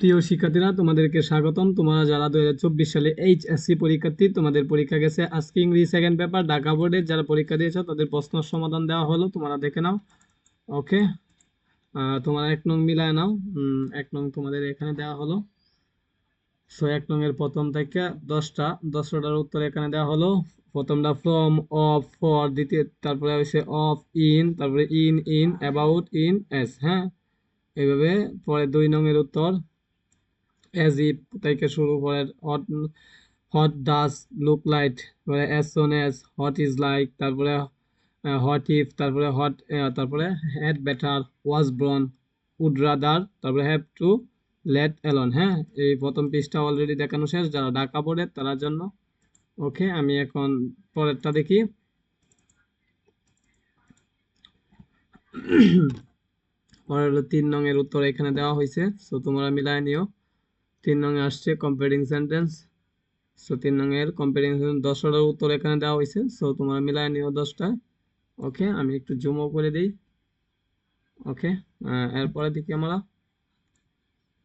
প্রিয় শিক্ষার্থীরা, তোমাদেরকে স্বাগতম। তোমরা যারা দুই হাজার সালে এইচএসসি পরীক্ষার্থী, তোমাদের পরীক্ষা গেছে আজকে ইংরেজি সেকেন্ড পেপার ঢাকা বোর্ডের যারা পরীক্ষা দিয়েছ, তাদের প্রশ্ন সমাধান দেওয়া হলো, তোমরা দেখে নাও। ওকে তোমরা এক নং মিলায় নাও। এক নং তোমাদের এখানে দেওয়া হলো। সো এক নং এর প্রথম থেকে দশটা, দশটার উত্তর এখানে দেওয়া হলো। প্রথমটা ফ্রম অফ ফর দ্বিতীয় তারপরে হচ্ছে অফ ইন তারপরে in in about in as হ্যাঁ? এইভাবে পরে দুই নং এর উত্তর। অ্যাজ ইফ থেকে শুরু করে hot hot does look light তারপরে as soon as hot is like তারপরে হট ইফ তারপরে হট তারপরে had better was born would rather তারপরে হ্যাভ টু লেট অ্যালন হ্যাঁ? এই প্রথম পৃষ্ঠা অলরেডি দেখানো শেষ, যারা ঢাকা বোর্ডের তার জন্য। ওকে আমি এখন পরেরটা দেখি। পরের তিন নং এর উত্তর এখানে দেওয়া হয়েছে সো তোমরা মিলায় নিও। তিন নং এ আসছে কম্পেয়ারিং সেন্টেন্স সো তিন নং এর কম্পেয়ারিং দশটার উত্তর এখানে দেওয়া হয়েছে সো তোমরা মিলায় নিও দশটা। ওকে আমি একটু জুমও করে দিই। ওকে এরপরে দেখি আমরা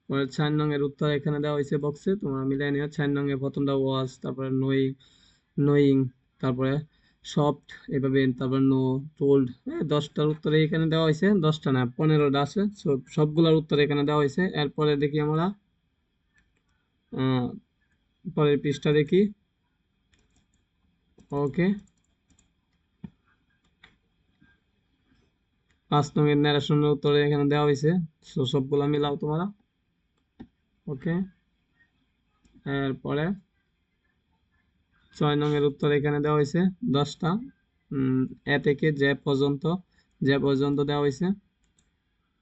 পরে চার নং উত্তর এখানে দেওয়া হয়েছে বক্সে তোমরা মিলিয়ে নিও, চার নং এর প্রথমটা ওয়াজ তারপরে নোয়িং নোয়িং তারপরে সফট এভাবে, তারপর নো টোল্ড হ্যাঁ দশটার উত্তরে এখানে দেওয়া হয়েছে দশটা না, পনেরোটা আছে। সো সবগুলোর উত্তর এখানে দেওয়া হয়েছে এরপরে দেখি আমরা পরের পৃষ্ঠা দেখি। ওকে পাঁচ নং এর ন্যারেশনের উত্তরে এখানে দেওয়া হয়েছে, সো সবগুলা মিলাও তোমরা। ওকে এরপরে ছয় নং এর উত্তর এখানে দেওয়া হয়েছে, দশটা। এ থেকে যে পর্যন্ত যে পর্যন্ত দেওয়া হয়েছে।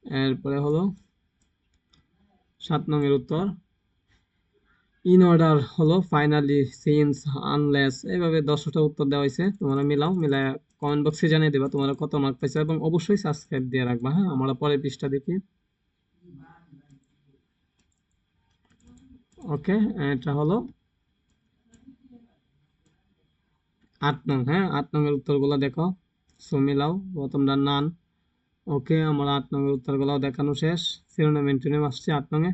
এরপরে হলো সাত নং উত্তর। ইন অর্ডার হলো ফাইনালি সিন্স আনলেস এইভাবে দশটা উত্তর দেওয়া হয়েছে। তোমরা মিলাও, মিলায় কমেন্ট বক্সে জানিয়ে দেবা তোমরা কত মার্ক পাইছো এবং অবশ্যই সাবস্ক্রাইব দিয়ে রাখবা হ্যাঁ? আমরা পরের পৃষ্ঠা দেখি। ওকে এটা হলো আট নং হ্যাঁ? আট নং এর উত্তরগুলো দেখো। সো মিলাও প্রথমটা নান ওকে আমার আট নং এর উত্তরগুলো দেখানো শেষ। শিরোনাম আসছে আট নং এ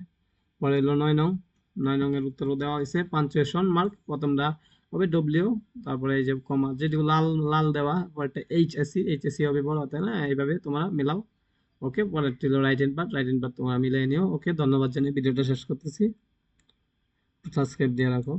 পরে এলো নয় নং। নয় রঙের উত্তরও দেওয়া হয়েছে। পাঞ্চুয়েশন মার্ক, প্রথমটা হবে ডব্লিউ তারপরে এই যে কমা যেটি লাল লাল দেওয়া, পরেরটা এইচ এসি এইচ এসি হবে বড় তাই না এইভাবে তোমরা মিলাও। ওকে পরেরটি হলো right hand part right hand part তোমরা মিলিয়ে নিও। ওকে ধন্যবাদ জানিয়ে ভিডিওটা শেষ করতেছি। সাবস্ক্রাইব দিয়ে রাখো।